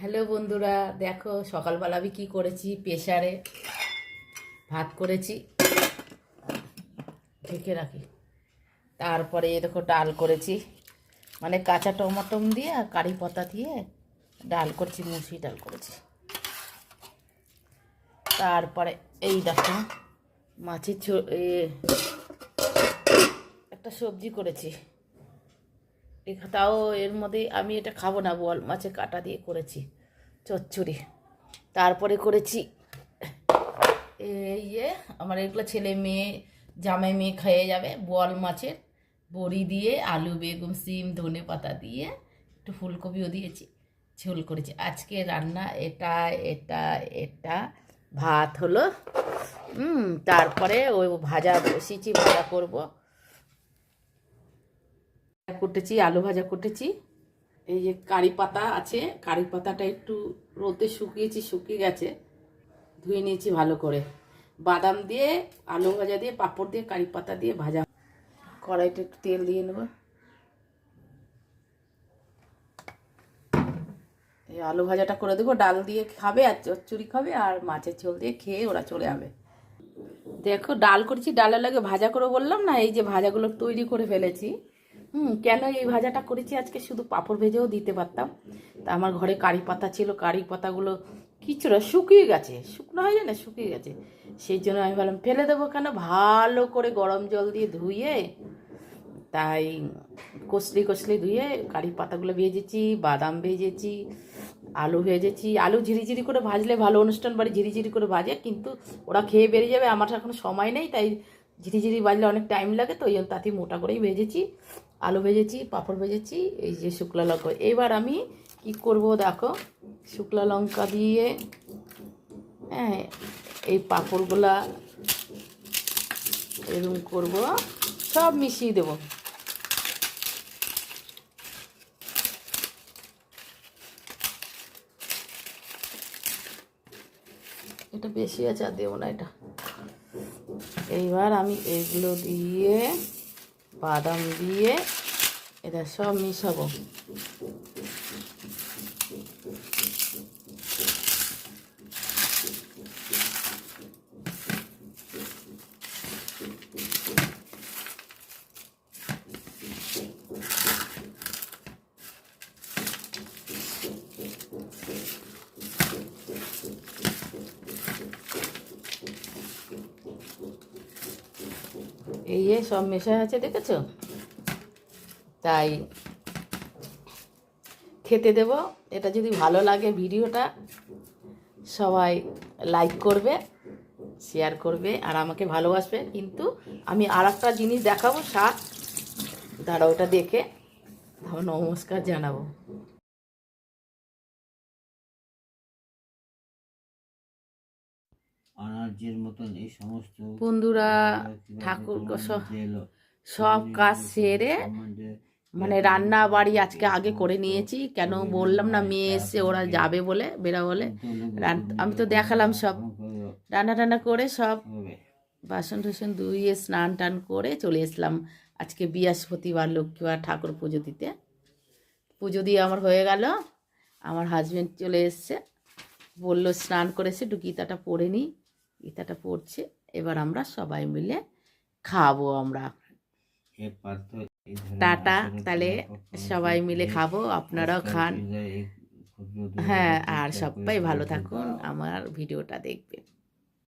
Hello বন্ধুরা, দেখো সকালবেলা আমি কী করেছি? প্রেশারে ভাত করেছি। ঢেকে রাখি। তারপরে দেখো ডাল করেছি। মানে কাঁচা টমাটম দিয়ে আর কারি পাতা দিয়ে ডাল করেছি, মুসি ডাল করেছি। তারপরে এই দেখো মাছের একটা সবজি করেছি। তাও এর মধ্যে আমি এটা খাব না বল মাছের কাটা দিয়ে করেছি, চচ্চড়ি। তারপরে করেছি এই যে আমার এগুলো ছেলে মেয়ে, জামাই মেয়ে খেয়ে যাবে, বোয়াল মাছের বড়ি দিয়ে আলু, বেগুন, সিম, ধনে পাতা দিয়ে একটু ফুলকপিও দিয়েছি, ঝোল করেছি। আজকে রান্না এটা এটা এটা। ভাত হলো তারপরে ওই ভাজা বসিয়েছি, ভাজা করব। কুটেছি আলু ভাজা কুটেছি এই যে কারি পাতা আছে, কারি পাতাটা একটু রোদে শুকিয়েছি, শুকিয়ে গেছে। ধুয়ে নিয়েছি ভালো করে। বাদাম দিয়ে, আলু ভাজা দিয়ে, পাঁপড় দিয়ে, কারি পাতা দিয়ে ভাজা। কড়াইতে একটু তেল দিয়ে নেব। এই আলু ভাজাটা করে দেবো। ডাল দিয়ে খাবে আর চচ্চড়ি খাবে আর মাছের ঝোল দিয়ে খেয়ে ওরা চলে যাবে। দেখো, ডাল করেছি, ডালের লাগে ভাজা করে বললাম না, এই যে ভাজাগুলো তৈরি করে ফেলেছি। হুম, কেন এই ভাজাটা করেছি? আজকে শুধু পাঁপড় ভেজেও দিতে পারতাম। তা আমার ঘরে কারি পাতা ছিল, কারি পাতাগুলো কিছুটা শুকিয়ে গেছে। শুকনো হয়ে যায় না, শুকিয়ে গেছে। সেই জন্য আমি ভাবলাম, ফেলে দেবো কেন? ভালো করে গরম জল দিয়ে ধুয়ে, তাই কষলি কষলি ধুয়ে কারি পাতাগুলো ভেজেছি, বাদাম ভেজেছি, আলু ভেজেছি। আলু ঝিরিঝিরি করে ভাজলে ভালো অনুষ্ঠান বাড়ি ঝিরিঝিরি করে ভাজে, কিন্তু ওরা খেয়ে বেরিয়ে যাবে। আমার এখন সময় নেই, তাই ঝিরিঝিরি বাজলে অনেক টাইম লাগে তো ওই জন্য তাতে মোটা করেই ভেজেছি, আলু ভেজেছি, পাঁপড় ভেজেছি, এই যে শুকলা লঙ্কা। এবার আমি কি করব দেখো, শুকলা লঙ্কা দিয়ে হ্যাঁ এই পাঁপড়গুলা এরকম করব, সব মিশিয়ে দেবো। এটা বেশি আছে আর দেবো না এটা। এইবার আমি এগুলো দিয়ে বাদাম দিয়ে এটা সব মিশাবো। এই সব মেশা আছে, দেখেছ? তাই খেতে দেব। এটা যদি ভালো লাগে ভিডিওটা, সবাই লাইক করবে শেয়ার করবে, আর আমাকে ভালোবাসবে। কিন্তু আমি আর একটা জিনিস দেখাবো, শাক। দাঁড়া ওটা দেখে। নমস্কার জানাব। অনার্যের মতন এই সমস্ত বন্ধুরা ঠাকুর সব কাজ সেরে মানে রান্না বাড়ি আজকে আগে করে নিয়েছি কেন বললাম না মেয়ে এসে ওরা যাবে বলে বেরা বলে। আমি তো দেখালাম সব। রান্না টান্না করে সব বাসন টাসন ধুয়ে স্নান টান করে চলে এসলাম আজকে বৃহস্পতিবার লক্ষ্মীবার ঠাকুর পুজো দিতে। পুজো দিয়ে আমার হয়ে গেল। আমার হাজবেন্ড চলে এসছে। বলল স্নান করেছে একটু গীতাটা পড়ে নিই গীতাটা পড়ছে। এবার আমরা সবাই মিলে খাব আমরা। টাটা তাহলে সবাই মিলে খাব আপনারাও খান। হ্যাঁ আর সবাই ভালো থাকুন আমার ভিডিওটা দেখবেন।